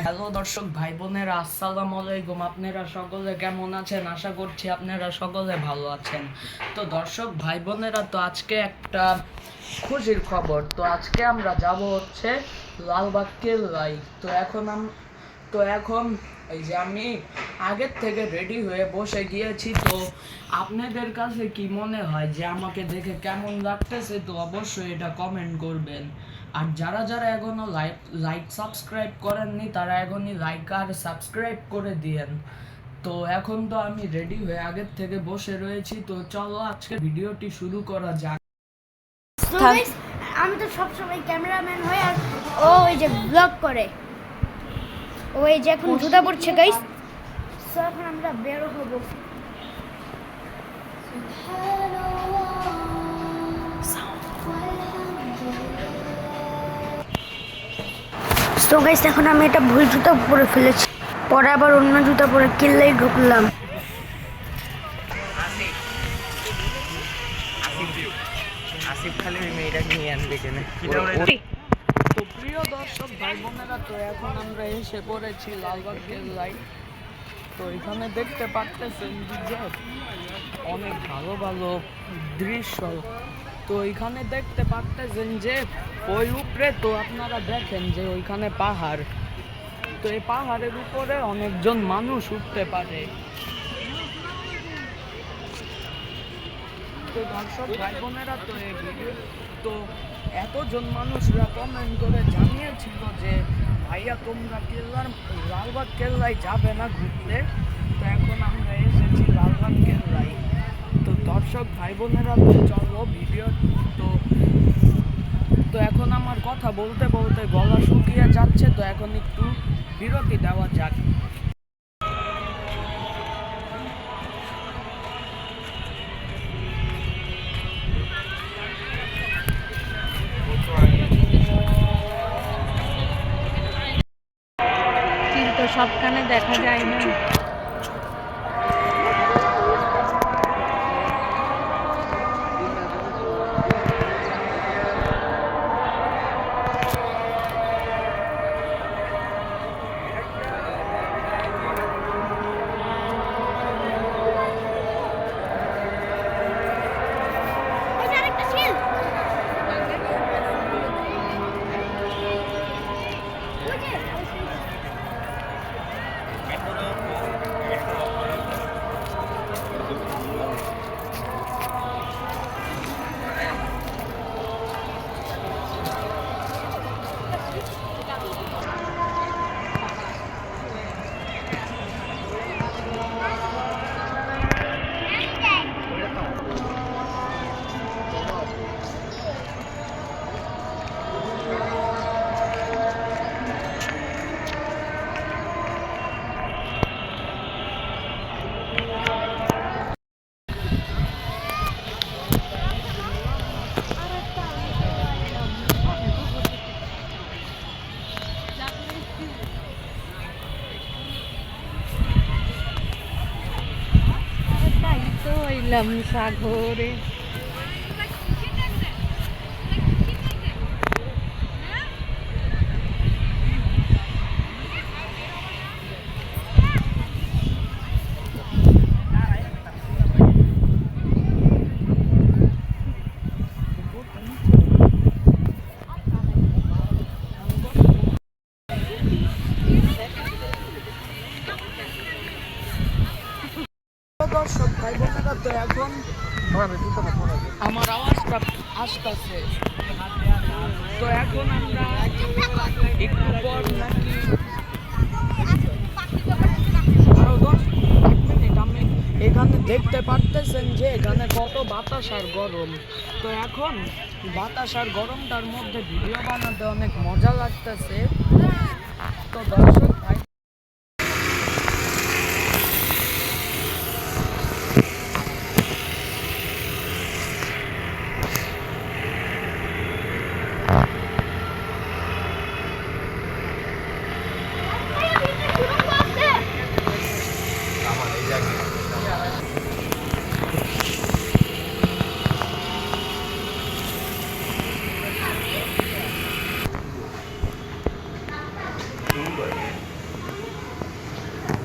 Hello দর্শক ভাই বোনেরা আসসালামু আলাইকুম। আপনারা সকলে কেমন আছেন? আশা করছি আপনারা সকলে ভালো আছেন। তো দর্শক ভাই বোনেরা তো আজকে একটা খুশির খবর। তো আজকে আমরা যাব হচ্ছে লালবাগ কেল্লাই তো এখন আম তো এখন এই যে আমি আগের থেকে রেডি হয়ে বসে গিয়েছি, তো আপনাদের কাছে কি মনে হয় যে আমাকে দেখে কেমন লাগতেছে? তো অবশ্যই এটা কমেন্ট করবেন। আর যারা যারা এখনও লাইক লাইক সাবস্ক্রাইব করেননি তারা এখনই লাইক আর সাবস্ক্রাইব করে দিয়েন। তো এখন তো আমি রেডি হয়ে আগের থেকে বসে রয়েছি। তো চলো আজকে ভিডিওটি শুরু করা যাক। আমি তো সবসময় ক্যামেরাম্যান হই আর ও ওই যে ব্লগ করে। ও এই যে এখন জুতা পড়ছে গাইস সো এখন আমরা বের হব। তো গাইস এখন আমি এটা ভুল জুতা পরে ফেলেছি। পরে আবার অন্য জুতা পরে কিনলেই ঢুকলাম। খালি মেয়েটাকে নিয়ে আনবে তো প্রিয় দর্শক ভাই তো এখন আমরা এসে পড়েছি তো এখানে দেখতে পারতেছেন যে অনেক ভালো ভালো দৃশ্য। তো এখানে দেখতে পারতেছেন যে ওই উপরে তো আপনারা দেখেন যে ওইখানে পাহাড়। তো এই পাহাড়ের উপরে অনেকজন মানুষ উঠতে পারে। তো দর্শক, ভাই বোনেরা, তো এই তো এতজন মানুষরা কমেন্ট করে জানিয়েছিল যে, ভাইয়া, তোমরা কেল্লার, লালবাগ কেল্লায় যাবে না ঘুরতে? তো এখন আমরা এসেছি লালবাগ কেল্লায়। দর্শক ভাই বোনেরা তো চলো ভিডিও তো তো এখন আমার কথা বলতে বলতে গলা শুকিয়ে যাচ্ছে, তো এখন একটু বিরতি দেওয়া যাক। সবখানে দেখা যায় না হইলাম সাগরে দর্শক ভাই বোনেরা তো এখন আমার আওয়াজটা আসতেছে তো এখন আমরা একটু পর নাকি আরও দশ এক মিনিট আমি এখানে দেখতে পারতেছেন যে এখানে কত বাতাস আর গরম। তো এখন বাতাস আর গরমটার মধ্যে ভিডিও বানাতে অনেক মজা লাগতেছে। তো দর্শক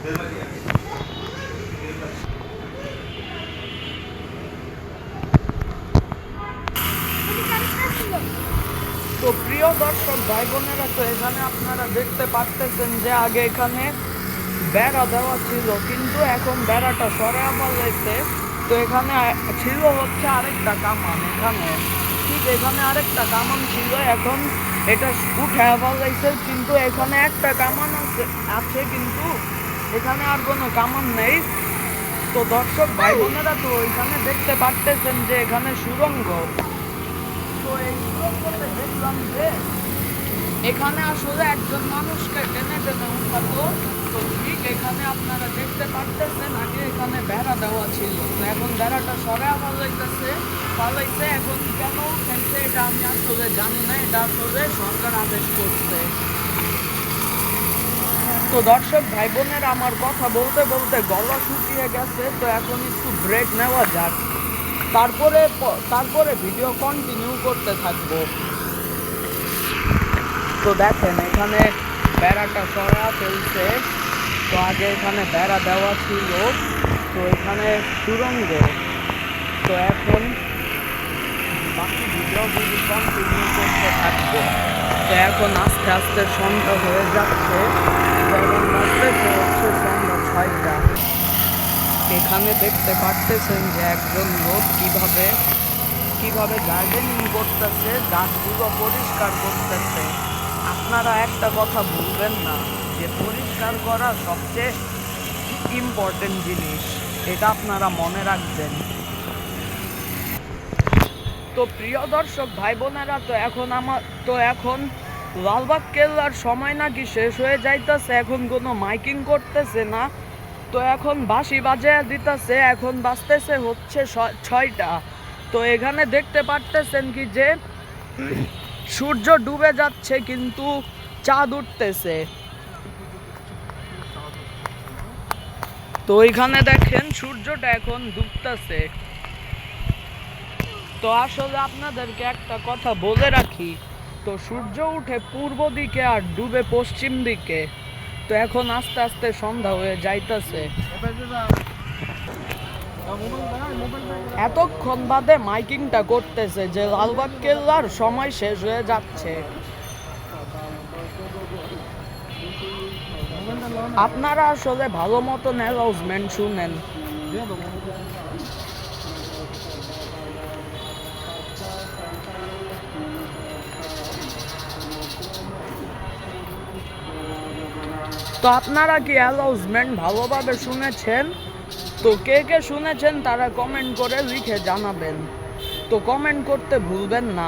তো প্রিয় দর্শক ভাই বোনেরা তো এখানে আপনারা দেখতে পারতেছেন যে আগে এখানে বেড়া দেওয়া ছিল, কিন্তু এখন বেড়াটা সরে আবার রয়েছে তো এখানে ছিল হচ্ছে আরেকটা কামান এখানে। ঠিক এখানে আরেকটা কামান ছিল, এখন এটা উঠে আবার রয়েছে কিন্তু এখানে একটা কামান আছে আছে কিন্তু এখানে আর কোনো কামান নেই। তো দর্শক ভাই বোনেরা তো এখানে দেখতে পারতেছেন যে এখানে সুরঙ্গ। তো এই সুরঙ্গতে দেখলাম যে এখানে আসলে একজন মানুষকে টেনে টেনে উঠাতো তো ঠিক এখানে আপনারা দেখতে পারতেছেন আগে এখানে বেড়া দেওয়া ছিল। তো এখন বেড়াটা সরে লাগতেছে পালাইছে এখন কেন উঠেছে এটা আমি আসলে জানি না। এটা আসলে সরকার আদেশ করছে। তো দর্শক ভাই বোনের আমার কথা বলতে বলতে গলা শুকিয়ে গেছে, তো এখন একটু ব্রেক নেওয়া যাক। তারপরে তারপরে ভিডিও কন্টিনিউ করতে থাকব। তো দেখেন, এখানে বেড়াটা সরা ফেলছে। তো আগে এখানে বেড়া দেওয়া ছিল, তো এখানে সুরঙ্গ তো এখন বাকি ভিডিও কন্টিনিউ করতে থাকব। তো এখন আস্তে আস্তে সন্ধ্যা হয়ে যাচ্ছে। হচ্ছে সন্ধ্যা ছয়টা। এখানে দেখতে পারতেছেন যে একজন লোক কীভাবে কীভাবে গার্ডেনিং করতেছে, গাছগুলো পরিষ্কার করতেছে। আপনারা একটা কথা ভুলবেন না, যে পরিষ্কার করা সবচেয়ে ইম্পর্টেন্ট জিনিস। এটা আপনারা মনে রাখবেন। তো প্রিয় দর্শক ভাই বোনেরা তো এখন আমার তো এখন লালবাগ কেল্লার সময় নাকি শেষ হয়ে যাইতেছে, এখন কোনো মাইকিং করতেছে না। তো এখন বাঁশি বাজায় দিতেছে, এখন বাজতেছে হচ্ছে ছয়টা। তো এখানে দেখতে পারতেছেন কি যে, সূর্য ডুবে যাচ্ছে কিন্তু চাঁদ উঠতেছে। তো এখানে দেখেন সূর্যটা এখন ডুবতেছে। তো আসলে আপনাদেরকে একটা কথা বলে রাখি। তো সূর্য উঠে পূর্ব দিকে আর ডুবে পশ্চিম দিকে। তো এখন আস্তে আস্তে সন্ধ্যা হয়ে যাইতেছে। এতক্ষণ বাদে মাইকিংটা করতেছে যে লালবাগ কেল্লার সময় শেষ হয়ে যাচ্ছে। আপনারা আসলে ভালো মতন অ্যানাউন্সমেন্ট শুনেন। তো আপনারা কি অ্যালাউজমেন্ট ভালোভাবে শুনেছেন? তো কে কে শুনেছেন তারা কমেন্ট করে লিখে জানাবেন। তো কমেন্ট করতে ভুলবেন না।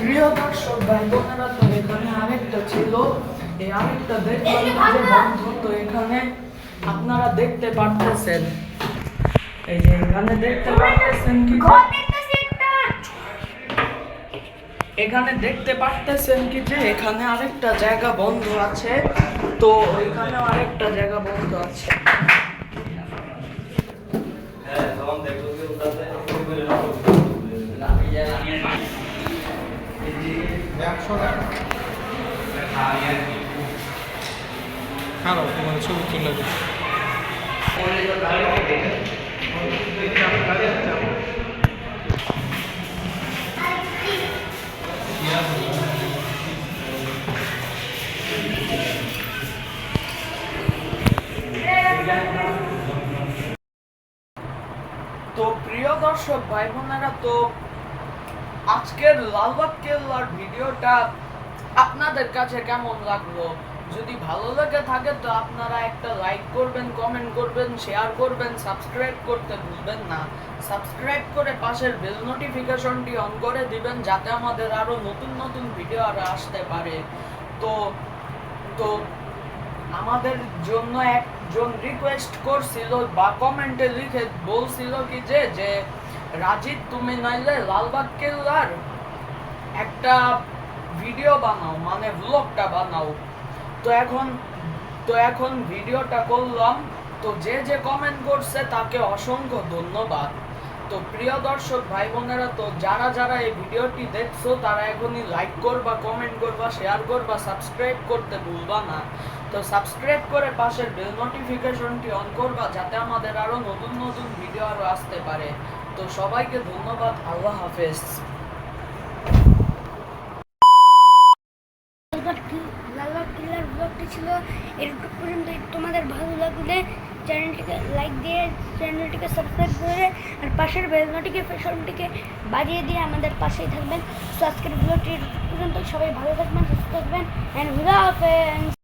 প্রিয় দর্শক ভাই বোনেরা তো এখানে আরেকটা ছিল এই আরেকটা দেখলাম যে বন্ধ তো এখানে আপনারা দেখতে পারতেছেন এই যে এখানে দেখতে পারতেছেন কি এখানে দেখতে পারতেছেন কি যে এখানে আরেকটা জায়গা বন্ধ আছে। তো এখানে আরেকটা জায়গা বন্ধ আছে। খারাপ তোমার ছবি তুলে তো প্রিয় দর্শক ভাই বোনেরা তো আজকের লালবাগ কেল্লার ভিডিওটা আপনাদের কাছে কেমন লাগল? যদি ভালো লেগে থাকে তো আপনারা একটা লাইক করবেন কমেন্ট করবেন শেয়ার করবেন সাবস্ক্রাইব করতে ভুলবেন না। সাবস্ক্রাইব করে পাশের বেল নোটিফিকেশনটি অন করে দিবেন যাতে আমাদের আরও নতুন নতুন ভিডিও আরও আসতে পারে। তো তো আমাদের জন্য একজন রিকোয়েস্ট করছিল বা কমেন্টে লিখে বলছিল কি যে যে রাজীব তুমি নাইলে লালবাগ কেল্লার একটা ভিডিও বানাও মানে ব্লগটা বানাও। তো এখন তো এখন ভিডিওটা করলাম। তো যে যে কমেন্ট করছে তাকে অসংখ্য ধন্যবাদ। তো প্রিয় দর্শক ভাই বোনেরা তো যারা যারা এই ভিডিওটি দেখছ, তারা এখনই লাইক করবা কমেন্ট করবা শেয়ার করবা সাবস্ক্রাইব করতে ভুলবা না। তো সাবস্ক্রাইব করে পাশের বেল নোটিফিকেশনটি অন করবা, যাতে আমাদের আরও নতুন নতুন ভিডিও আরও আসতে পারে। তো সবাইকে ধন্যবাদ, আল্লাহ হাফেজ। কিল্লার ছিল এরটুকু পর্যন্ত তোমাদের ভালো লাগলে চ্যানেলটিকে লাইক দিয়ে চ্যানেলটিকে সাবস্ক্রাইব করে আর পাশের বেল নোটিফিকেশনটিকে বাজিয়ে দিয়ে আমাদের পাশেই থাকবেন। আজকের ভিডিওটির পর্যন্ত সবাই ভালো থাকবেন, সুস্থ থাকবেন অ্যান্ড হুদা হাফেজ।